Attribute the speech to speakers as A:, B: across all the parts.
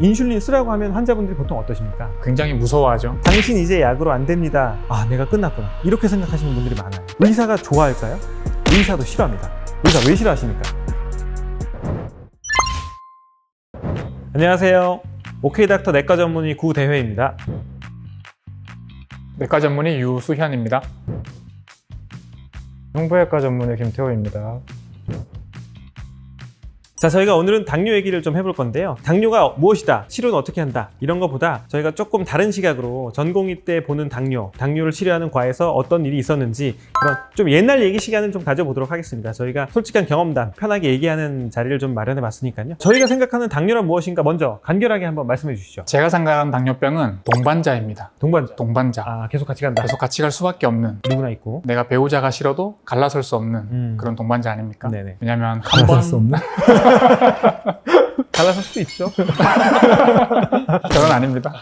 A: 인슐린 쓰라고 하면 환자분들이 보통 어떠십니까?
B: 굉장히 무서워하죠.
A: 당신 이제 약으로 안 됩니다. 아, 내가 끝났구나. 이렇게 생각하시는 분들이 많아요. 의사가 좋아할까요? 의사도 싫어합니다. 의사 왜 싫어하십니까? 안녕하세요. 오케이 닥터 내과 전문의 구대회입니다.
B: 내과 전문의 유수현입니다.
C: 흉부외과 전문의 김태호입니다.
A: 자, 저희가 오늘은 당뇨 얘기를 좀 해볼 건데요. 당뇨가 무엇이다, 치료는 어떻게 한다, 이런 것보다 저희가 조금 다른 시각으로 전공의 때 보는 당뇨, 당뇨를 치료하는 과에서 어떤 일이 있었는지 그런 좀 옛날 얘기 시간을 좀 가져보도록 하겠습니다. 저희가 솔직한 경험담, 편하게 얘기하는 자리를 좀 마련해 봤으니까요. 저희가 생각하는 당뇨란 무엇인가 먼저 간결하게 한번 말씀해 주시죠.
B: 제가 생각하는 당뇨병은 동반자입니다.
A: 동반자.
B: 동반자.
A: 아, 계속 같이 간다.
B: 계속 같이 갈 수밖에 없는
A: 누구나 있고.
B: 내가 배우자가 싫어도 갈라설 수 없는
A: 음.
B: 그런 동반자 아닙니까?
A: 네네.
B: 왜냐하면 한번
C: 없는?
A: 갈라설 수도 있죠.
B: 저는 아닙니다.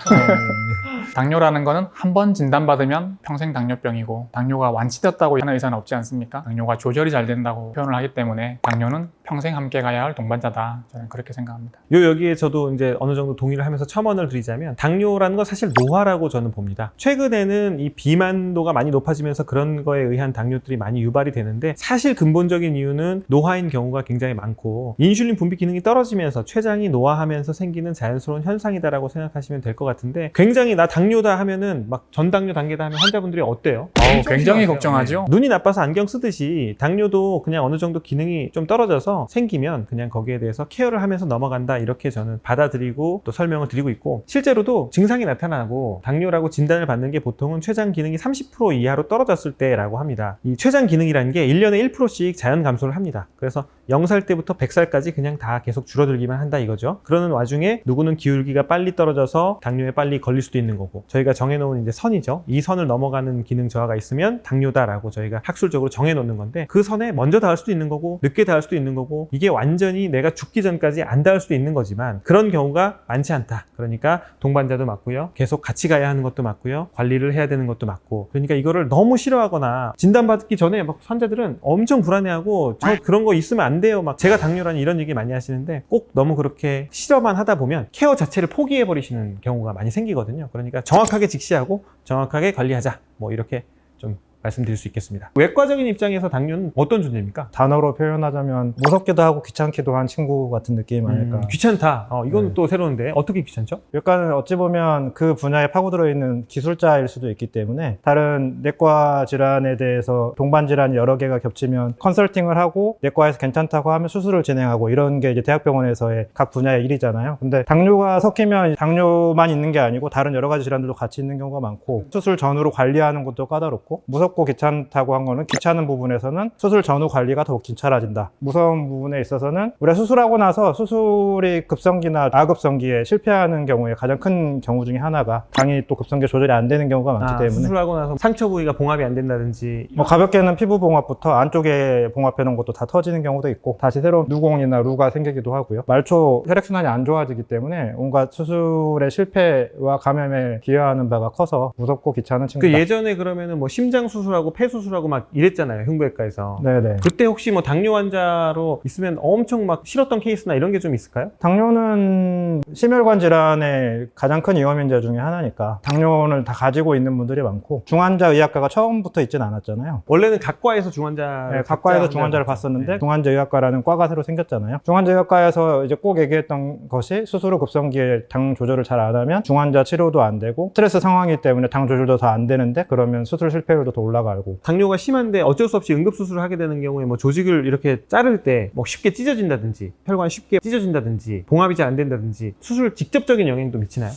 B: 당뇨라는 거는 한 번 진단받으면 평생 당뇨병이고 당뇨가 완치됐다고 하는 의사는 없지 않습니까? 당뇨가 조절이 잘 된다고 표현을 하기 때문에 당뇨는 평생 함께 가야 할 동반자다. 저는 그렇게 생각합니다.
A: 요 여기에 저도 이제 어느 정도 동의를 하면서 첨언을 드리자면 당뇨라는 건 사실 노화라고 저는 봅니다. 최근에는 이 비만도가 많이 높아지면서 그런 거에 의한 당뇨들이 많이 유발이 되는데 사실 근본적인 이유는 노화인 경우가 굉장히 많고 인슐린 분비 기능이 떨어지면서 췌장이 노화하면서 생기는 자연스러운 현상이다라고 생각하시면 될 것 같은데 굉장히 나 당뇨 다 하면은 막 전당뇨 단계다 하면 환자분들이 어때요?
B: 어우,
A: 엄청
B: 굉장히. 걱정하죠.
A: 네. 눈이 나빠서 안경 쓰듯이 당뇨도 그냥 어느 정도 기능이 좀 떨어져서 생기면 그냥 거기에 대해서 케어를 하면서 넘어간다 이렇게 저는 받아들이고 또 설명을 드리고 있고 실제로도 증상이 나타나고 당뇨라고 진단을 받는 게 보통은 췌장 기능이 30% 이하로 떨어졌을 때라고 합니다. 이 췌장 기능이라는 게 1년에 1%씩 자연 감소를 합니다. 그래서 0살 때부터 100살까지 그냥 다 계속 줄어들기만 한다 이거죠. 그러는 와중에 누구는 기울기가 빨리 떨어져서 당뇨에 빨리 걸릴 수도 있는 거고 저희가 정해놓은 이제 선이죠. 이 선을 넘어가는 기능 저하가 있으면 당뇨다라고 저희가 학술적으로 정해놓는 건데 그 선에 먼저 닿을 수도 있는 거고 늦게 닿을 수도 있는 거고 이게 완전히 내가 죽기 전까지 안 닿을 수도 있는 거지만 그런 경우가 많지 않다. 그러니까 동반자도 맞고요. 계속 같이 가야 하는 것도 맞고요. 관리를 해야 되는 것도 맞고 그러니까 이거를 너무 싫어하거나 진단받기 전에 막 환자들은 엄청 불안해하고 저 그런 거 있으면 안 돼요. 막 제가 당뇨라니 이런 얘기 많이 하시는데 꼭 너무 그렇게 싫어만 하다 보면 케어 자체를 포기해 버리시는 경우가 많이 생기거든요. 그러니까 정확하게 직시하고 정확하게 관리하자. 뭐 이렇게 좀 말씀드릴 수 있겠습니다. 외과적인 입장에서 당뇨는 어떤 존재입니까?
C: 단어로 표현하자면 무섭기도 하고 귀찮기도 한 친구 같은 느낌 아닐까.
A: 음, 귀찮다. 어, 이건
C: 네.
A: 또 새로운데 어떻게 귀찮죠?
C: 외과는 어찌 보면 그 분야에 파고들어 있는 기술자일 수도 있기 때문에 다른 내과 질환에 대해서 동반 질환이 여러 개가 겹치면 컨설팅을 하고 내과에서 괜찮다고 하면 수술을 진행하고 이런 게 이제 대학병원에서의 각 분야의 일이잖아요. 근데 당뇨가 섞이면 당뇨만 있는 게 아니고 다른 여러 가지 질환들도 같이 있는 경우가 많고 수술 전후로 관리하는 것도 까다롭고 무섭 고 귀찮다고 한 거는 귀찮은 부분에서는 수술 전후 관리가 더욱 귀찮아진다. 무서운 부분에 있어서는 우리가 수술하고 나서 수술이 급성기나 아급성기에 실패하는 경우에 가장 큰 경우 중에 하나가 당이 또 급성기 조절이 안 되는 경우가 많기
A: 아,
C: 때문에
A: 수술하고 나서 상처 부위가 봉합이 안 된다든지
C: 뭐 가볍게는 피부 봉합부터 안쪽에 봉합해 놓은 것도 다 터지는 경우도 있고 다시 새로운 누공이나 루가 생기기도 하고요. 말초 혈액순환이 안 좋아지기 때문에 온갖 수술의 실패와 감염에 기여하는 바가 커서 무섭고 귀찮은
A: 그
C: 친구다.
A: 예전에 그러면은 뭐 심장 수술 하고 폐 수술하고 막 이랬잖아요 흉부외과에서
C: 네네.
A: 그때 혹시 뭐 당뇨 환자로 있으면 엄청 막 싫었던 케이스나 이런 게 좀 있을까요?
C: 당뇨는 심혈관 질환의 가장 큰 위험인자 중에 하나니까 당뇨를 다 가지고 있는 분들이 많고 중환자 의학과가 처음부터 있진 않았잖아요.
A: 원래는 각과에서 중환자
C: 네, 각과에서 중환자를 봤었는데
A: 네.
C: 중환자 의학과라는 과가 새로 생겼잖아요. 중환자 의학과에서 이제 꼭 얘기했던 것이 수술 후 급성기에 당 조절을 잘 안 하면 중환자 치료도 안 되고 스트레스 상황이기 때문에 당 조절도 더안 되는데 그러면 수술 실패율도 더 올라가고
A: 당뇨가 심한데 어쩔 수 없이 응급수술을 하게 되는 경우에 뭐 조직을 이렇게 자를 때 뭐 쉽게 찢어진다든지 혈관 쉽게 찢어진다든지 봉합이 잘 안 된다든지 수술 직접적인 영향도 미치나요?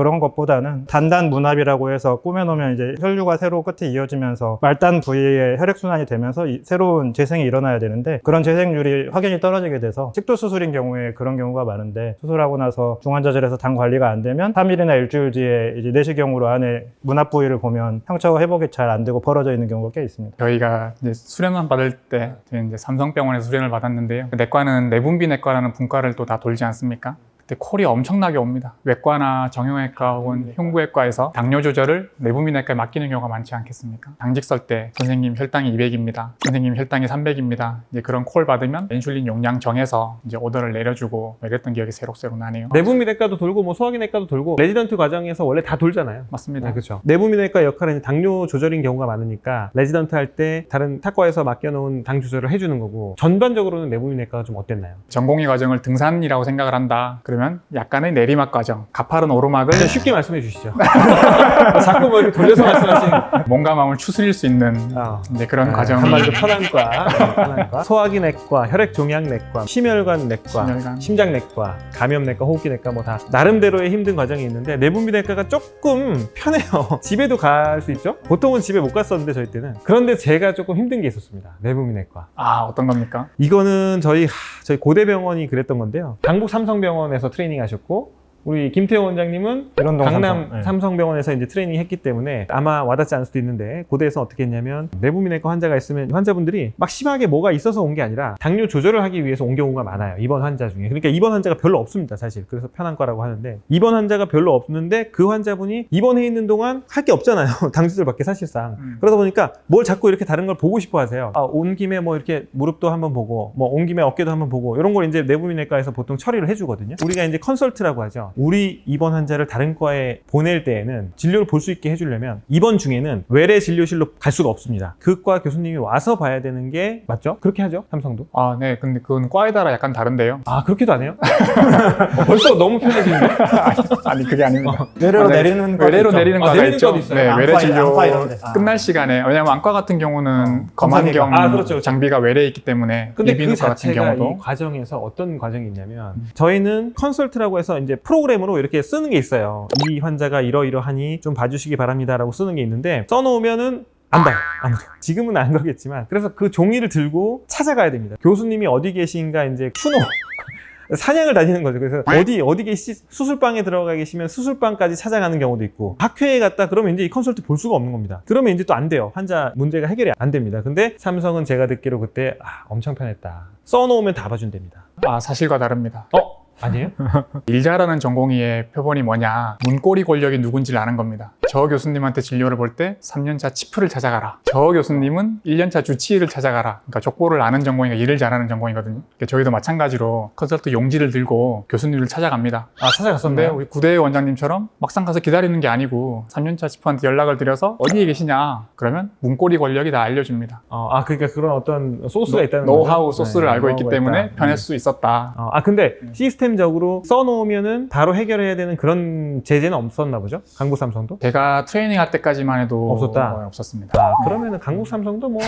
C: 그런 것보다는 단단 문합이라고 해서 꾸며놓으면 이제 혈류가 새로 끝에 이어지면서 말단 부위에 혈액순환이 되면서 이- 새로운 재생이 일어나야 되는데 그런 재생률이 확연히 떨어지게 돼서 식도 수술인 경우에 그런 경우가 많은데 수술하고 나서 중환자실에서 당 관리가 안 되면 3일이나 일주일 뒤에 이제 내시경으로 안에 문합 부위를 보면 상처가 회복이 잘 안 되고 벌어져 있는 경우가 꽤 있습니다.
B: 저희가 이제 수련만 받을 때 이제 삼성병원에서 수련을 받았는데요. 그 내과는 내분비 내과라는 분과를 또 다 돌지 않습니까? 근데 콜이 엄청나게 옵니다. 외과나 정형외과 혹은 흉부외과에서 당뇨 조절을 내분비내과에 맡기는 경우가 많지 않겠습니까? 당직 설 때 선생님 혈당이 200입니다. 선생님 혈당이 300입니다. 이제 그런 콜 받으면 인슐린 용량 정해서 이제 오더를 내려주고 뭐 이랬던 기억이 새록새록 나네요.
A: 내분비내과도 돌고 뭐 소화기내과도 돌고 레지던트 과정에서 원래 다 돌잖아요.
B: 맞습니다.
A: 네, 그렇죠. 내분비내과 역할은 당뇨 조절인 경우가 많으니까 레지던트 할 때 다른 타과에서 맡겨놓은 당 조절을 해주는 거고 전반적으로는 내분비내과가 좀 어땠나요?
B: 전공의 과정을 등산이라고 생각을 한다. 그러면 약간의 내리막 과정, 가파른 오르막을
A: 그냥 쉽게 말씀해 주시죠. 자꾸 뭐 이렇게 돌려서 말씀하시는
B: 몸과 마음을 추스릴 수 있는
A: 아,
B: 네, 그런
A: 네,
B: 과정이
A: 한마디로 편안과, 네, 편안과, 소화기내과, 혈액종양내과, 심혈관내과,
B: 심혈관.
A: 심장내과, 감염내과, 호흡기내과 뭐 다 나름대로의 힘든 과정이 있는데 내분비내과가 조금 편해요. 집에도 갈 수 있죠. 보통은 집에 못 갔었는데 저희 때는 그런데 제가 조금 힘든 게 있었습니다. 내분비내과.
B: 아 어떤 겁니까?
A: 이거는 저희 하, 저희 고대병원이 그랬던 건데요. 강북 삼성병원에서 트레이닝 하셨고 우리 김태호 원장님은
C: 이런동
A: 강남
C: 삼성. 네.
A: 삼성병원에서 이제 트레이닝 했기 때문에 아마 와닿지 않을 수도 있는데 고대에서 어떻게 했냐면 내부민외과 환자가 있으면 환자분들이 막 심하게 뭐가 있어서 온 게 아니라 당뇨 조절을 하기 위해서 온 경우가 많아요 입원 환자 중에 그러니까 입원 환자가 별로 없습니다 사실 그래서 편한 거라고 하는데 입원 환자가 별로 없는데 그 환자분이 입원해 있는 동안 할 게 없잖아요 당 조절밖에 사실상
B: 음.
A: 그러다 보니까 뭘 자꾸 이렇게 다른 걸 보고 싶어 하세요 아, 온 김에 뭐 이렇게 무릎도 한번 보고 뭐 온 김에 어깨도 한번 보고 이런 걸 이제 내부민외과에서 보통 처리를 해주거든요 우리가 이제 컨설트라고 하죠 우리 입원 환자를 다른 과에 보낼 때에는 진료를 볼 수 있게 해주려면 입원 중에는 외래 진료실로 갈 수가 없습니다 그 과 교수님이 와서 봐야 되는 게 맞죠? 그렇게 하죠 삼성도
B: 아, 네. 근데 그건 과에 따라 약간 다른데요.
A: 아 그렇게도 안 해요? 어, 벌써 너무 편해지는데
B: 아니, 그게 아닙니다.
C: 외래로
B: 아, 네.
C: 내리는 거
B: 외래로. 내리는
A: 아,
B: 과가
A: 내리는
B: 있죠.
A: 과도 있어요.
B: 네,
C: 안과,
B: 외래 진료
C: 안과 이런 데. 아.
B: 끝날 시간에 왜냐면 안과 같은 경우는 검안경
A: 아, 그렇죠, 그렇죠.
B: 장비가 외래에 있기 때문에
A: 근데 그
B: 이비인후과 같은
A: 자체가
B: 경우도
A: 이 과정에서 어떤 과정이 있냐면 저희는 컨설트라고 해서 이제 프로 그램으로 이렇게 쓰는 게 있어요. 이 환자가 이러이러하니 좀 봐주시기 바랍니다라고 쓰는 게 있는데 써놓으면은 안 봐요. 아무도. 지금은 안 그러겠지만 그래서 그 종이를 들고 찾아가야 됩니다. 교수님이 어디 계신가 이제 추노 사냥을 다니는 거죠. 그래서 어디 어디 계시 수술방에 들어가 계시면 수술방까지 찾아가는 경우도 있고 학회에 갔다 그러면 이제 이 컨설트 볼 수가 없는 겁니다. 그러면 이제 또 안 돼요. 환자 문제가 해결이 안 됩니다. 근데 삼성은 제가 듣기로 그때 아, 엄청 편했다. 써놓으면 다 봐준답니다.
B: 아, 사실과 다릅니다.
A: 어? 아니에요?
B: 일 잘하는 전공의의 표본이 뭐냐? 문고리 권력이 누군지를 아는 겁니다. 저 교수님한테 진료를 볼 때 3년차 치프를 찾아가라. 저 교수님은 1년차 주치의를 찾아가라. 그러니까 족보를 아는 전공의가 일을 잘하는 전공이거든요. 그러니까 저희도 마찬가지로 컨설트 용지를 들고 교수님을 찾아갑니다.
A: 아
B: 근데
A: 찾아갔었나요?
B: 우리 구대 원장님처럼 막상 가서 기다리는 게 아니고 3년차 치프한테 연락을 드려서 어디에 계시냐? 그러면 문고리 권력이 다 알려줍니다.
A: 어, 아 그러니까 그런 어떤 소스가 있다는
B: 노하우
A: 거죠?
B: 소스를
A: 네,
B: 알고 있기 때문에
A: 있다.
B: 편할 수 있었다.
A: 어, 아 근데 시스템 적으로 써놓으면은 바로 해결해야 되는 그런 제재는 없었나 보죠? 강북 삼성도?
B: 제가 트레이닝 할 때까지만 해도
A: 없었다?
B: 어, 없었습니다.
A: 아 그러면은 강북 삼성도 뭐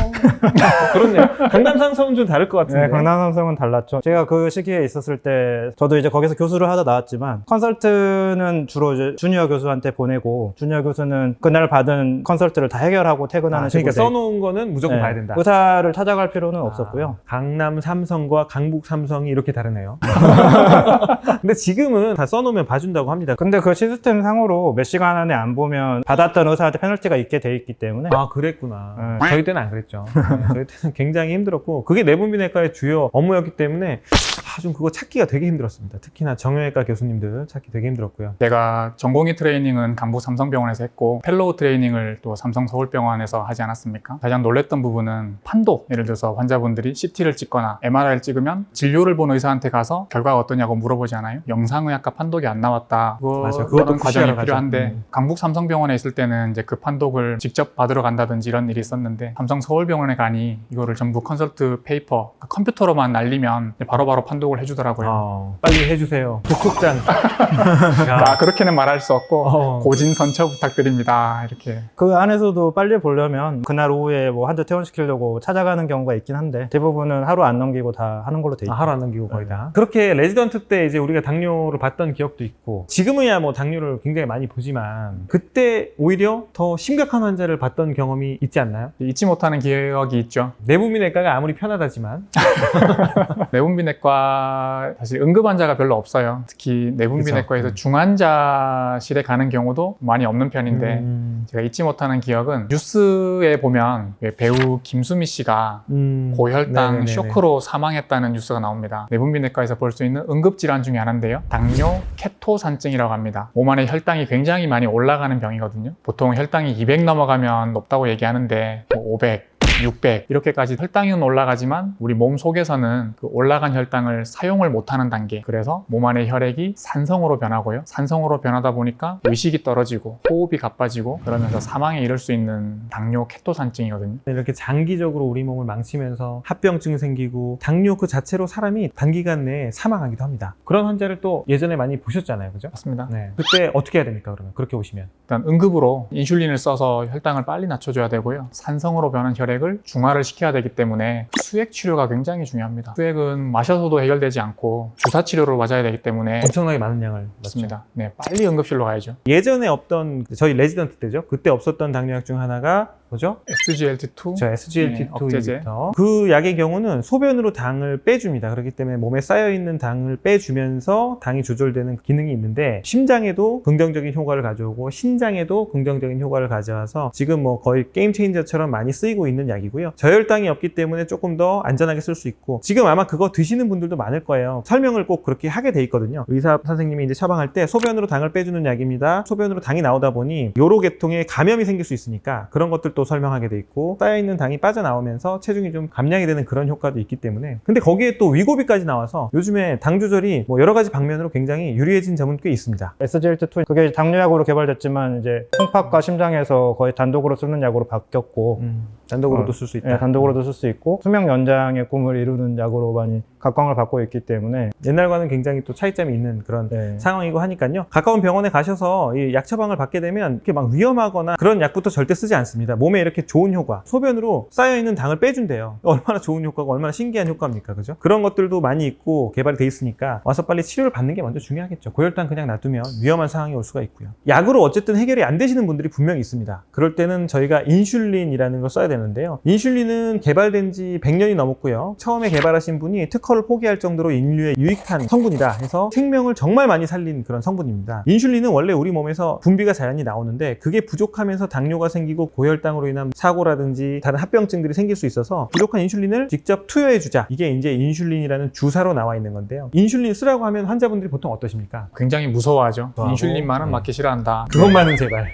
A: 그렇네요. 강남 삼성은 좀 다를 것 같은데.
C: 네, 강남 삼성은 달랐죠. 제가 그 시기에 있었을 때 저도 이제 거기서 교수를 하다 나왔지만 컨설트는 주로 이제 주니어 교수한테 보내고 주니어 교수는 그날 받은 컨설트를 다 해결하고 퇴근하는
A: 아,
C: 식으로
A: 그러니까
C: 돼
A: 써놓은 거는 무조건
C: 네,
A: 봐야 된다.
C: 의사를 찾아갈 필요는 없었고요.
A: 아, 강남 삼성과 강북 삼성이 이렇게 다르네요. 근데 지금은 다 써놓으면 봐준다고 합니다.
C: 근데 그 시스템 상으로 몇 시간 안에 안 보면 받았던 의사한테 페널티가 있게 돼 있기 때문에
A: 아 그랬구나.
C: 네.
A: 저희 때는 안 그랬죠. 네, 저희 때는 굉장히 힘들었고 그게 내분비내과의 주요 업무였기 때문에 아, 좀 그거 찾기가 되게 힘들었습니다. 특히나 정형외과 교수님들 찾기 되게 힘들었고요.
B: 제가 전공의 트레이닝은 강북 삼성병원에서 했고 펠로우 트레이닝을 또 삼성 서울병원에서 하지 않았습니까? 가장 놀랬던 부분은 판독. 예를 들어서 환자분들이 CT를 찍거나 MRI를 찍으면 진료를 본 의사한테 가서 결과가 어떠냐고 물어보지 않아요? 영상의학과 판독이 안 나왔다.
A: 맞아요.
B: 그거는
A: 그것도
B: 과정이
A: 푸시하러 가죠.
B: 필요한데
A: 음.
B: 강북 삼성병원에 있을 때는 이제 그 판독을 직접 받으러 간다든지 이런 일이 있었는데 삼성 서울병원에 가니 이거를 전부 컨설트 페이퍼 그 컴퓨터로만 날리면 바로 바로 판독을 해주더라고요.
A: 어, 빨리 해주세요. 독촉장.
B: 아, 그렇게는 말할 수 없고
A: 어.
B: 고진선처 부탁드립니다. 이렇게
C: 그 안에서도 빨리 보려면 그날 오후에 뭐 환자 퇴원시키려고 찾아가는 경우가 있긴 한데 대부분은 하루 안 넘기고 다 하는 걸로 돼 있죠.
A: 아, 하루 안 남기고 거의
C: 네.
A: 다. 그렇게 레지던트 때 이제 우리가 당뇨를 봤던 기억도 있고, 지금은야 뭐 당뇨를 굉장히 많이 보지만, 그때 오히려 더 심각한 환자를 봤던 경험이 있지 않나요?
B: 잊지 못하는 기억이 있죠.
A: 내부민외과가 아무리 편하다지만,
B: 내분비내과 사실 응급 환자가 별로 없어요. 특히 내분비내과에서
A: 그쵸. 음.
B: 중환자실에 가는 경우도 많이 없는 편인데
A: 음,
B: 제가 잊지 못하는 기억은 뉴스에 보면 왜 배우 김수미 씨가
A: 음,
B: 고혈당
A: 네네네네.
B: 쇼크로 사망했다는 뉴스가 나옵니다. 내분비내과에서 볼 수 있는 응급 응급질환 중에 하나인데요. 당뇨 케토산증이라고 합니다. 몸 안에 혈당이 굉장히 많이 올라가는 병이거든요. 보통 혈당이 200 넘어가면 높다고 얘기하는데 뭐 500, 600 이렇게까지 혈당은 올라가지만 우리 몸 속에서는 그 올라간 혈당을 사용을 못하는 단계 그래서 몸 안의 혈액이 산성으로 변하고요 산성으로 변하다 보니까 의식이 떨어지고 호흡이 가빠지고 그러면서 사망에 이를 수 있는 당뇨 케토산증이거든요
A: 이렇게 장기적으로 우리 몸을 망치면서 합병증 생기고 당뇨 그 자체로 사람이 단기간 내에 사망하기도 합니다. 그런 환자를 또 예전에 많이 보셨잖아요. 그죠?
B: 맞습니다
A: 네. 그때 어떻게 해야 됩니까? 그러면 그렇게 오시면
B: 일단 응급으로 인슐린을 써서 혈당을 빨리 낮춰줘야 되고요. 산성으로 변한 혈액을 중화를 시켜야 되기 때문에 수액 치료가 굉장히 중요합니다. 수액은 마셔서도 해결되지 않고 주사 치료를 맞아야 되기 때문에
A: 엄청나게 많은 양을.
B: 맞습니다. 네, 빨리 응급실로 가야죠.
A: 예전에 없던 저희 레지던트 때죠. 그때 없었던 당뇨약 중 하나가 뭐죠?
B: SGLT2
A: 저
B: 네,
A: SGLT2
B: 억제제.
A: 인히비터. 그 약의 경우는 소변으로 당을 빼줍니다. 그렇기 때문에 몸에 쌓여 있는 당을 빼주면서 당이 조절되는 기능이 있는데 심장에도 긍정적인 효과를 가져오고 신장에도 긍정적인 효과를 가져와서 지금 뭐 거의 게임 체인저처럼 많이 쓰이고 있는 약이고요. 저혈당이 없기 때문에 조금 더 안전하게 쓸 수 있고 지금 아마 그거 드시는 분들도 많을 거예요. 설명을 꼭 그렇게 하게 돼 있거든요. 의사 선생님이 이제 처방할 때 소변으로 당을 빼주는 약입니다. 소변으로 당이 나오다 보니 요로 계통에 감염이 생길 수 있으니까 그런 것들도 설명하게 돼 있고 쌓여있는 당이 빠져나오면서 체중이 좀 감량이 되는 그런 효과도 있기 때문에 근데 거기에 또 위고비까지 나와서 요즘에 당 조절이 뭐 여러 가지 방면으로 굉장히 유리해진 점은 꽤 있습니다.
C: SGLT2 그게 당뇨약으로 개발됐지만 이제 홍팍과 심장에서 거의 단독으로 쓰는 약으로 바뀌었고
A: 음, 단독으로도
C: 어,
A: 쓸 수 있다.
C: 예, 단독으로도 쓸 수 있고 수명 연장의 꿈을 이루는 약으로 많이 각광을 받고 있기 때문에
A: 옛날과는 굉장히 또 차이점이 있는 그런
C: 네.
A: 상황이고 하니까요. 가까운 병원에 가셔서 이 약 처방을 받게 되면 이렇게 막 위험하거나 그런 약부터 절대 쓰지 않습니다. 몸에 이렇게 좋은 효과, 소변으로 쌓여 있는 당을 빼준대요. 얼마나 좋은 효과고 얼마나 신기한 효과입니까, 그죠? 그런 것들도 많이 있고 개발이 돼 있으니까 와서 빨리 치료를 받는 게 먼저 중요하겠죠. 고혈당 그냥 놔두면 위험한 상황이 올 수가 있고요. 약으로 어쨌든 해결이 안 되시는 분들이 분명히 있습니다. 그럴 때는 저희가 인슐린이라는 걸 써야 되는 데요. 인슐린은 개발된 지 100년이 넘었고요. 처음에 개발하신 분이 특허를 포기할 정도로 인류에 유익한 성분이다 해서 생명을 정말 많이 살린 그런 성분입니다. 인슐린은 원래 우리 몸에서 분비가 자연히 나오는데 그게 부족하면서 당뇨가 생기고 고혈당으로 인한 사고라든지 다른 합병증들이 생길 수 있어서 부족한 인슐린을 직접 투여해 주자. 이게 이제 인슐린이라는 주사로 나와 있는 건데요. 인슐린 쓰라고 하면 환자분들이 보통 어떠십니까?
B: 굉장히 무서워하죠. 인슐린만은
A: 네.
B: 맞기 싫어한다.
A: 그것만은 제발.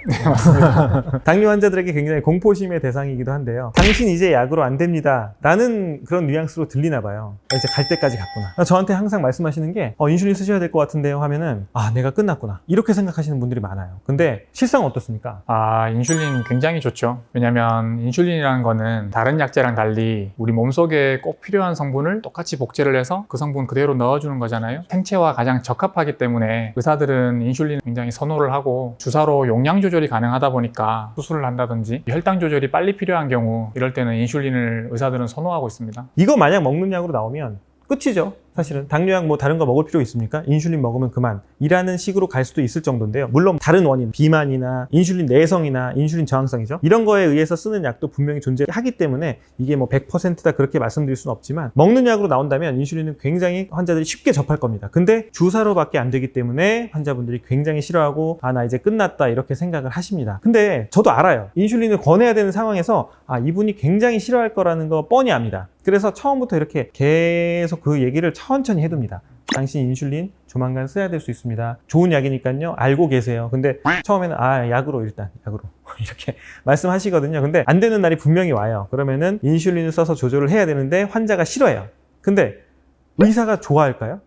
A: 당뇨 환자들에게 굉장히 공포심의 대상이기도 한데요. 당신 이제 약으로 안 됩니다. 라는 그런 뉘앙스로 들리나 봐요. 아, 이제 갈 때까지 갔구나. 저한테 항상 말씀하시는 게 어, 인슐린 쓰셔야 될 것 같은데요 하면은 아 내가 끝났구나. 이렇게 생각하시는 분들이 많아요. 근데 실상 어떻습니까?
B: 아, 인슐린 굉장히 좋죠. 왜냐면 인슐린이라는 거는 다른 약제랑 달리 우리 몸속에 꼭 필요한 성분을 똑같이 복제를 해서 그 성분 그대로 넣어주는 거잖아요. 생체와 가장 적합하기 때문에 의사들은 인슐린 굉장히 선호를 하고 주사로 용량 조절이 가능하다 보니까 수술을 한다든지 혈당 조절이 빨리 필요한 경우 이럴 때는 인슐린을 의사들은 선호하고 있습니다.
A: 이거 만약 먹는 약으로 나오면 끝이죠. 사실은 당뇨약 뭐 다른 거 먹을 필요 있습니까? 인슐린 먹으면 그만 이라는 식으로 갈 수도 있을 정도인데요. 물론 다른 원인 비만이나 인슐린 내성이나 인슐린 저항성이죠. 이런 거에 의해서 쓰는 약도 분명히 존재하기 때문에 이게 뭐 100%다 그렇게 말씀드릴 수는 없지만 먹는 약으로 나온다면 인슐린은 굉장히 환자들이 쉽게 접할 겁니다. 근데 주사로밖에 안 되기 때문에 환자분들이 굉장히 싫어하고 아 나 이제 끝났다 이렇게 생각을 하십니다. 근데 저도 알아요. 인슐린을 권해야 되는 상황에서 아 이분이 굉장히 싫어할 거라는 거 뻔히 압니다. 그래서 처음부터 이렇게 계속 그 얘기를 천천히 해둡니다. 당신 인슐린 조만간 써야 될 수 있습니다. 좋은 약이니까요. 알고 계세요. 근데 처음에는 아 약으로 일단 약으로 이렇게 말씀하시거든요. 근데 안 되는 날이 분명히 와요. 그러면은 인슐린을 써서 조절을 해야 되는데 환자가 싫어해요. 근데 의사가 좋아할까요?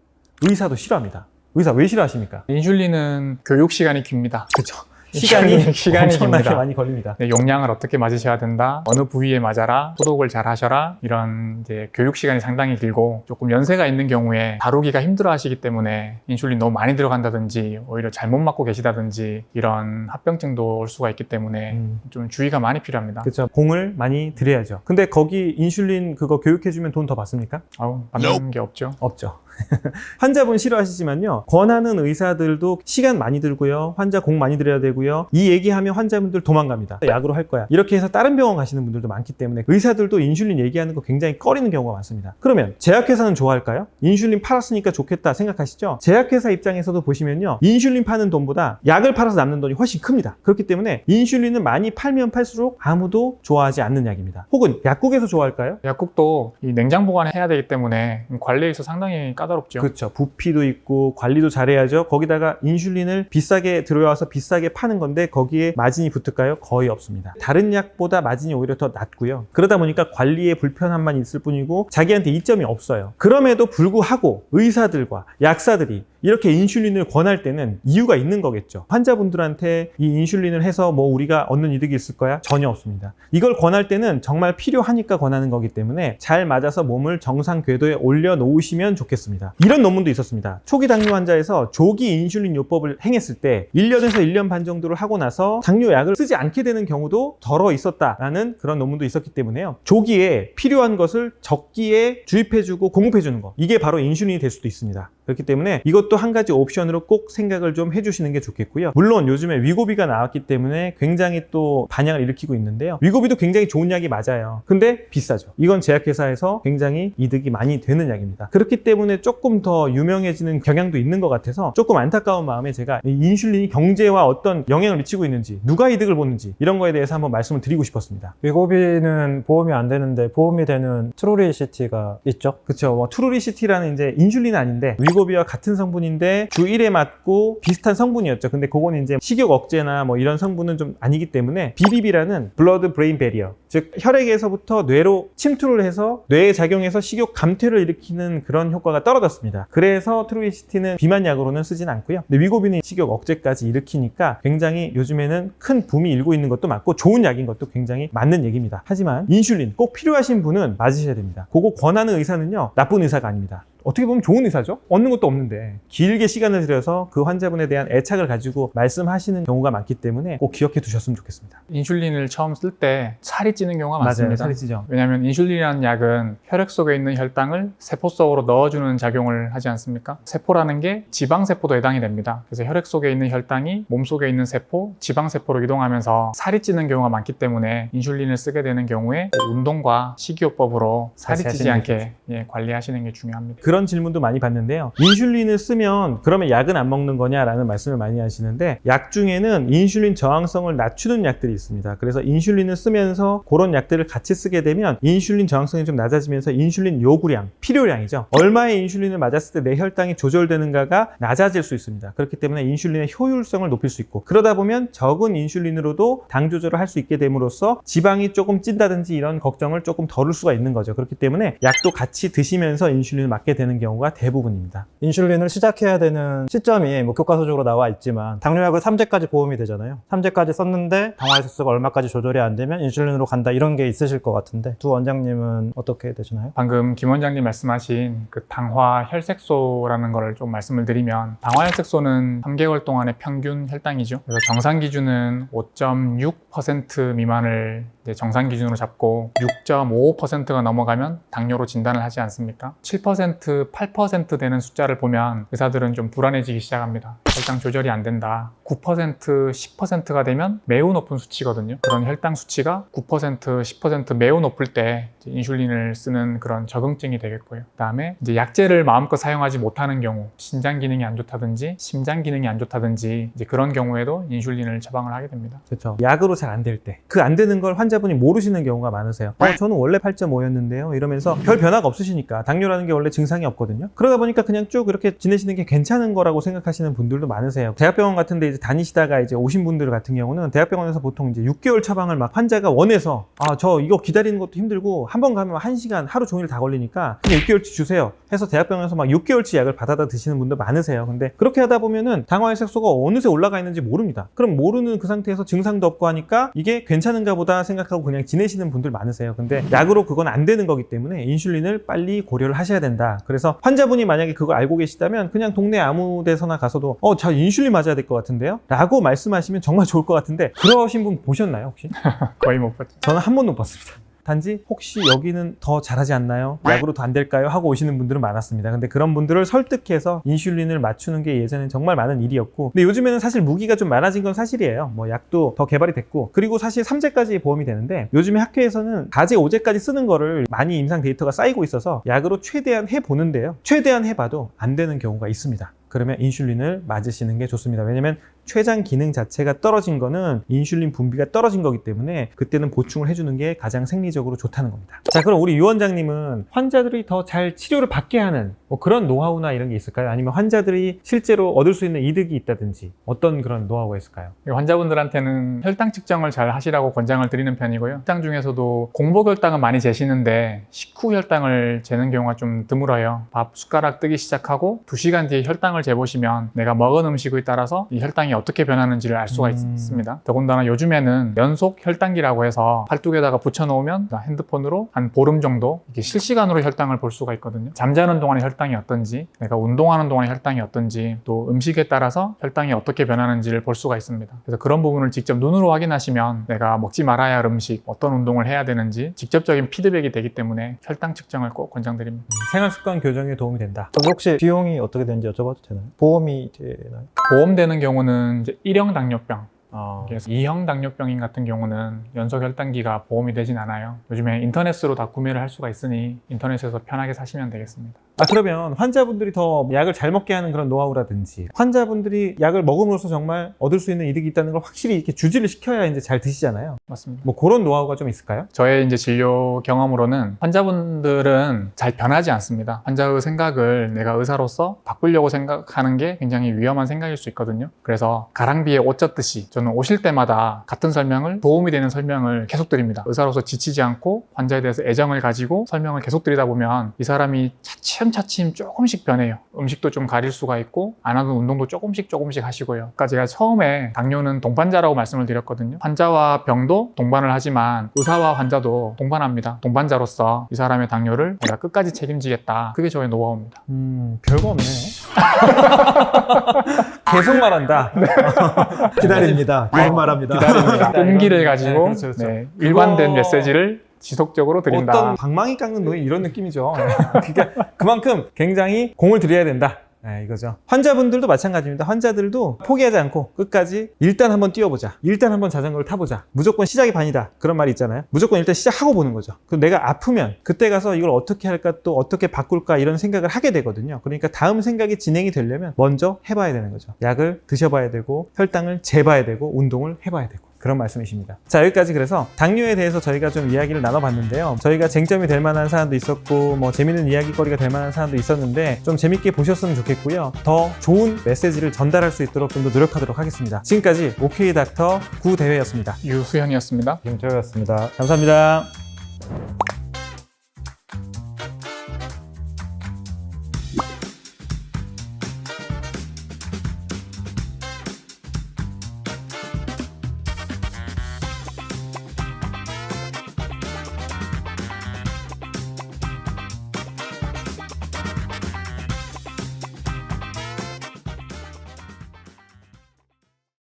A: 의사도 싫어합니다. 의사 왜 싫어하십니까?
B: 인슐린은 교육 시간이 깁니다.
A: 그렇죠. 시간이
B: 시간이
A: 엄청나게
B: 깁니다.
A: 많이 걸립니다.
B: 네, 용량을 어떻게 맞으셔야 된다, 어느 부위에 맞아라, 소독을 잘 하셔라, 이런 이제 교육 시간이 상당히 길고 조금 연세가 있는 경우에 다루기가 힘들어 하시기 때문에 인슐린 너무 많이 들어간다든지 오히려 잘못 맞고 계시다든지 이런 합병증도 올 수가 있기 때문에
A: 음.
B: 좀 주의가 많이 필요합니다.
A: 그렇죠. 공을 많이 들여야죠. 근데 거기 인슐린 그거 교육해주면 돈 더 받습니까?
B: 아우, 받는 게 없죠.
A: 없죠. 환자분 싫어하시지만요. 권하는 의사들도 시간 많이 들고요. 환자 공 많이 들여야 되고요. 이 얘기하면 환자분들 도망갑니다. 약으로 할 거야. 이렇게 해서 다른 병원 가시는 분들도 많기 때문에 의사들도 인슐린 얘기하는 거 굉장히 꺼리는 경우가 많습니다. 그러면 제약회사는 좋아할까요? 인슐린 팔았으니까 좋겠다 생각하시죠? 제약회사 입장에서도 보시면요. 인슐린 파는 돈보다 약을 팔아서 남는 돈이 훨씬 큽니다. 그렇기 때문에 인슐린은 많이 팔면 팔수록 아무도 좋아하지 않는 약입니다. 혹은 약국에서 좋아할까요?
B: 약국도 이 냉장 보관해야 되기 때문에 관리에 있어 상당히 까다롭죠.
A: 그렇죠. 부피도 있고 관리도 잘해야죠. 거기다가 인슐린을 비싸게 들어와서 비싸게 파는 건데 거기에 마진이 붙을까요? 거의 없습니다. 다른 약보다 마진이 오히려 더 낮고요. 그러다 보니까 관리에 불편함만 있을 뿐이고 자기한테 이점이 없어요. 그럼에도 불구하고 의사들과 약사들이 이렇게 인슐린을 권할 때는 이유가 있는 거겠죠. 환자분들한테 이 인슐린을 해서 뭐 우리가 얻는 이득이 있을 거야? 전혀 없습니다. 이걸 권할 때는 정말 필요하니까 권하는 거기 때문에 잘 맞아서 몸을 정상 궤도에 올려 놓으시면 좋겠습니다. 이런 논문도 있었습니다. 초기 당뇨 환자에서 조기 인슐린 요법을 행했을 때 1년에서 1년 반 정도를 하고 나서 당뇨 약을 쓰지 않게 되는 경우도 덜어 있었다라는 그런 논문도 있었기 때문에요. 조기에 필요한 것을 적기에 주입해주고 공급해주는 거. 이게 바로 인슐린이 될 수도 있습니다. 그렇기 때문에 이것도 한 가지 옵션으로 꼭 생각을 좀 해주시는 게 좋겠고요. 물론 요즘에 위고비가 나왔기 때문에 굉장히 또 반향을 일으키고 있는데요. 위고비도 굉장히 좋은 약이 맞아요. 근데 비싸죠. 이건 제약회사에서 굉장히 이득이 많이 되는 약입니다. 그렇기 때문에 조금 더 유명해지는 경향도 있는 것 같아서 조금 안타까운 마음에 제가 이 인슐린이 경제와 어떤 영향을 미치고 있는지 누가 이득을 보는지 이런 거에 대해서 한번 말씀을 드리고 싶었습니다.
C: 위고비는 보험이 안 되는데 보험이 되는 트루리시티가 있죠.
A: 그렇죠. 뭐 트루리시티라는 이제 인슐린 아닌데 위고비와 같은 성분인데 주 1회 맞고 비슷한 성분이었죠. 근데 그건 이제 식욕 억제나 뭐 이런 성분은 좀 아니기 때문에 BBB라는 블러드 브레인 베리어 즉 혈액에서부터 뇌로 침투를 해서 뇌에 작용해서 식욕 감퇴를 일으키는 그런 효과가 떨어졌습니다. 그래서 트루리시티는 비만 약으로는 쓰진 않고요. 근데 위고비는 식욕 억제까지 일으키니까 굉장히 요즘에는 큰 붐이 일고 있는 것도 맞고 좋은 약인 것도 굉장히 맞는 얘기입니다. 하지만 인슐린 꼭 필요하신 분은 맞으셔야 됩니다. 그거 권하는 의사는요 나쁜 의사가 아닙니다. 어떻게 보면 좋은 의사죠? 얻는 것도 없는데 길게 시간을 들여서 그 환자분에 대한 애착을 가지고 말씀하시는 경우가 많기 때문에 꼭 기억해 두셨으면 좋겠습니다.
B: 인슐린을 처음 쓸 때 살이 찌는 경우가
A: 맞아요.
B: 많습니다.
A: 살이 찌죠.
B: 왜냐하면 인슐린이라는 약은 혈액 속에 있는 혈당을 세포 속으로 넣어주는 작용을 하지 않습니까? 세포라는 게 지방 세포도 해당이 됩니다. 그래서 혈액 속에 있는 혈당이 몸 속에 있는 세포, 지방 세포로 이동하면서 살이 찌는 경우가 많기 때문에 인슐린을 쓰게 되는 경우에 운동과 식이요법으로 살이 찌지 않게 예, 관리하시는 게 중요합니다.
A: 그런 질문도 많이 받는데요. 인슐린을 쓰면 그러면 약은 안 먹는 거냐라는 말씀을 많이 하시는데 약 중에는 인슐린 저항성을 낮추는 약들이 있습니다. 그래서 인슐린을 쓰면서 그런 약들을 같이 쓰게 되면 인슐린 저항성이 좀 낮아지면서 인슐린 요구량, 필요량이죠. 얼마의 인슐린을 맞았을 때 내 혈당이 조절되는가가 낮아질 수 있습니다. 그렇기 때문에 인슐린의 효율성을 높일 수 있고 그러다 보면 적은 인슐린으로도 당 조절을 할 수 있게 됨으로써 지방이 조금 찐다든지 이런 걱정을 조금 덜을 수가 있는 거죠. 그렇기 때문에 약도 같이 드시면서 인슐린을 맞게 되는 경우가 대부분입니다.
C: 인슐린을 시작해야 되는 시점이 뭐 교과서적으로 나와 있지만 당뇨약은 3제까지 보험이 되잖아요. 3제까지 썼는데 당화혈색소가 얼마까지 조절이 안 되면 인슐린으로 간다 이런 게 있으실 것 같은데 두 원장님은 어떻게 되시나요?
B: 방금 김 원장님 말씀하신 그 당화 혈색소라는 거를 좀 말씀을 드리면 당화 혈색소는 3개월 동안의 평균 혈당이죠. 그래서 정상 기준은 5.6% 미만을 정상 기준으로 잡고 6.55%가 넘어가면 당뇨로 진단을 하지 않습니까? 7%, 8% 되는 숫자를 보면 의사들은 좀 불안해지기 시작합니다. 혈당 조절이 안 된다. 9%, 10%가 되면 매우 높은 수치거든요. 그런 혈당 수치가 9%, 10% 매우 높을 때 인슐린을 쓰는 그런 적응증이 되겠고요. 그다음에 이제 약제를 마음껏 사용하지 못하는 경우, 신장 기능이 안 좋다든지 심장 기능이 안 좋다든지 이제 그런 경우에도 인슐린을 처방을 하게 됩니다.
A: 그렇죠. 약으로 잘 안 될 때. 그 안 되는 걸 환자분이 모르시는 경우가 많으세요. 어, 저는 원래 8.5였는데요. 이러면서 별 변화가 없으시니까 당뇨라는 게 원래 증상이 없거든요. 그러다 보니까 그냥 쭉 이렇게 지내시는 게 괜찮은 거라고 생각하시는 분들도 많으세요. 대학병원 같은 데 이제 다니시다가 이제 오신 분들 같은 경우는 대학병원에서 보통 이제 6개월 처방을 막 환자가 원해서 아, 저 이거 기다리는 것도 힘들고 한 번 가면 1시간 하루 종일 다 걸리니까 그냥 6개월치 주세요. 해서 대학병원에서 막 6개월치 약을 받아다 드시는 분들 많으세요. 근데 그렇게 하다 보면은 당화혈 색소가 어느새 올라가 있는지 모릅니다. 그럼 모르는 그 상태에서 증상도 없고 하니까 이게 괜찮은가 보다 생각하고 그냥 지내시는 분들 많으세요. 근데 약으로 그건 안 되는 거기 때문에 인슐린을 빨리 고려를 하셔야 된다. 그래서 환자분이 만약에 그거 알고 계시다면 그냥 동네 아무 데서나 가서도 어, 저 인슐린 맞아야 될 것 같은데요? 라고 말씀하시면 정말 좋을 것 같은데 그러신 분 보셨나요, 혹시?
B: 거의 못 봤죠.
A: 저는 한 번도 못 봤습니다. 단지 혹시 여기는 더 잘하지 않나요? 약으로 더 안 될까요? 하고 오시는 분들은 많았습니다. 근데 그런 분들을 설득해서 인슐린을 맞추는 게 예전엔 정말 많은 일이었고 근데 요즘에는 사실 무기가 좀 많아진 건 사실이에요. 뭐 약도 더 개발이 됐고 그리고 사실 3제까지 보험이 되는데 요즘에 학회에서는 4제, 5제까지 쓰는 거를 많이 임상 데이터가 쌓이고 있어서 약으로 최대한 해보는데요. 최대한 해봐도 안 되는 경우가 있습니다. 그러면 인슐린을 맞으시는 게 좋습니다. 왜냐면 췌장 기능 자체가 떨어진 거는 인슐린 분비가 떨어진 거기 때문에 그때는 보충을 해주는 게 가장 생리적으로 좋다는 겁니다. 자, 그럼 우리 유 원장님은 환자들이 더 잘 치료를 받게 하는 뭐 그런 노하우나 이런 게 있을까요? 아니면 환자들이 실제로 얻을 수 있는 이득이 있다든지 어떤 그런 노하우가 있을까요?
B: 환자분들한테는 혈당 측정을 잘 하시라고 권장을 드리는 편이고요. 혈당 중에서도 공복 혈당은 많이 재시는데 식후 혈당을 재는 경우가 좀 드물어요. 밥 숟가락 뜨기 시작하고 2시간 뒤에 혈당을 재보시면 내가 먹은 음식에 따라서 이 혈당이 어떻게 변하는지를 알 수가
A: 음.
B: 있습니다. 더군다나 요즘에는 연속 혈당기라고 해서 팔뚝에다가 붙여놓으면 핸드폰으로 한 보름 정도 이렇게 실시간으로 혈당을 볼 수가 있거든요. 잠자는 동안의 혈당이 어떤지, 내가 운동하는 동안의 혈당이 어떤지, 또 음식에 따라서 혈당이 어떻게 변하는지를 볼 수가 있습니다. 그래서 그런 부분을 직접 눈으로 확인하시면 내가 먹지 말아야 할 음식, 어떤 운동을 해야 되는지 직접적인 피드백이 되기 때문에 혈당 측정을 꼭 권장드립니다.
A: 생활 습관 교정에 도움이 된다.
C: 혹시 비용이 어떻게 되는지 여쭤봐도 되나요? 보험이 되나요?
B: 보험 되는 경우는 이제 1형 당뇨병,
C: 아,
B: 그래서 2형 당뇨병인 같은 경우는 연속 혈당기가 보험이 되진 않아요. 요즘에 인터넷으로 다 구매를 할 수가 있으니 인터넷에서 편하게 사시면 되겠습니다.
A: 아, 그러면 환자분들이 더 약을 잘 먹게 하는 그런 노하우라든지 환자분들이 약을 먹음으로써 정말 얻을 수 있는 이득이 있다는 걸 확실히 이렇게 주지를 시켜야 이제 잘 드시잖아요.
B: 맞습니다.
A: 뭐 그런 노하우가 좀 있을까요?
B: 저의 이제 진료 경험으로는 환자분들은 잘 변하지 않습니다. 환자의 생각을 내가 의사로서 바꾸려고 생각하는 게 굉장히 위험한 생각일 수 있거든요. 그래서 가랑비에 옷 젖듯이 저는 오실 때마다 같은 설명을 도움이 되는 설명을 계속 드립니다. 의사로서 지치지 않고 환자에 대해서 애정을 가지고 설명을 계속 드리다 보면 이 사람이 차츰 차츰 조금씩 변해요. 음식도 좀 가릴 수가 있고 안 하던 운동도 조금씩 조금씩 하시고요. 그러니까 제가 처음에 당뇨는 동반자라고 말씀을 드렸거든요. 환자와 병도 동반을 하지만 의사와 환자도 동반합니다. 동반자로서 이 사람의 당뇨를 내가 끝까지 책임지겠다. 그게 저의 노하우입니다.
A: 음, 별거 없네. 계속 말한다.
C: 기다립니다. 계속 말합니다.
B: 기다립니다. 끈기를 가지고
A: 네, 그렇죠, 그렇죠.
B: 네, 일관된
A: 그거-
B: 메시지를 지속적으로 드린다.
A: 어떤 방망이 깎는 노인 이런 느낌이죠. 그러니까 그만큼 굉장히 공을 들여야 된다. 네, 이거죠. 환자분들도 마찬가지입니다. 환자들도 포기하지 않고 끝까지 일단 한번 뛰어보자. 일단 한번 자전거를 타보자. 무조건 시작이 반이다. 그런 말이 있잖아요. 무조건 일단 시작하고 보는 거죠. 그럼 내가 아프면 그때 가서 이걸 어떻게 할까 또 어떻게 바꿀까 이런 생각을 하게 되거든요. 그러니까 다음 생각이 진행이 되려면 먼저 해봐야 되는 거죠. 약을 드셔봐야 되고 혈당을 재봐야 되고 운동을 해봐야 되고. 그런 말씀이십니다. 자, 여기까지 그래서 당뇨에 대해서 저희가 좀 이야기를 나눠봤는데요. 저희가 쟁점이 될 만한 사안도 있었고, 뭐 재밌는 이야기거리가 될 만한 사안도 있었는데, 좀 재밌게 보셨으면 좋겠고요. 더 좋은 메시지를 전달할 수 있도록 좀 더 노력하도록 하겠습니다. 지금까지 OK 닥터 구대회였습니다.
B: 유수현이었습니다.
C: 김태호였습니다.
A: 감사합니다.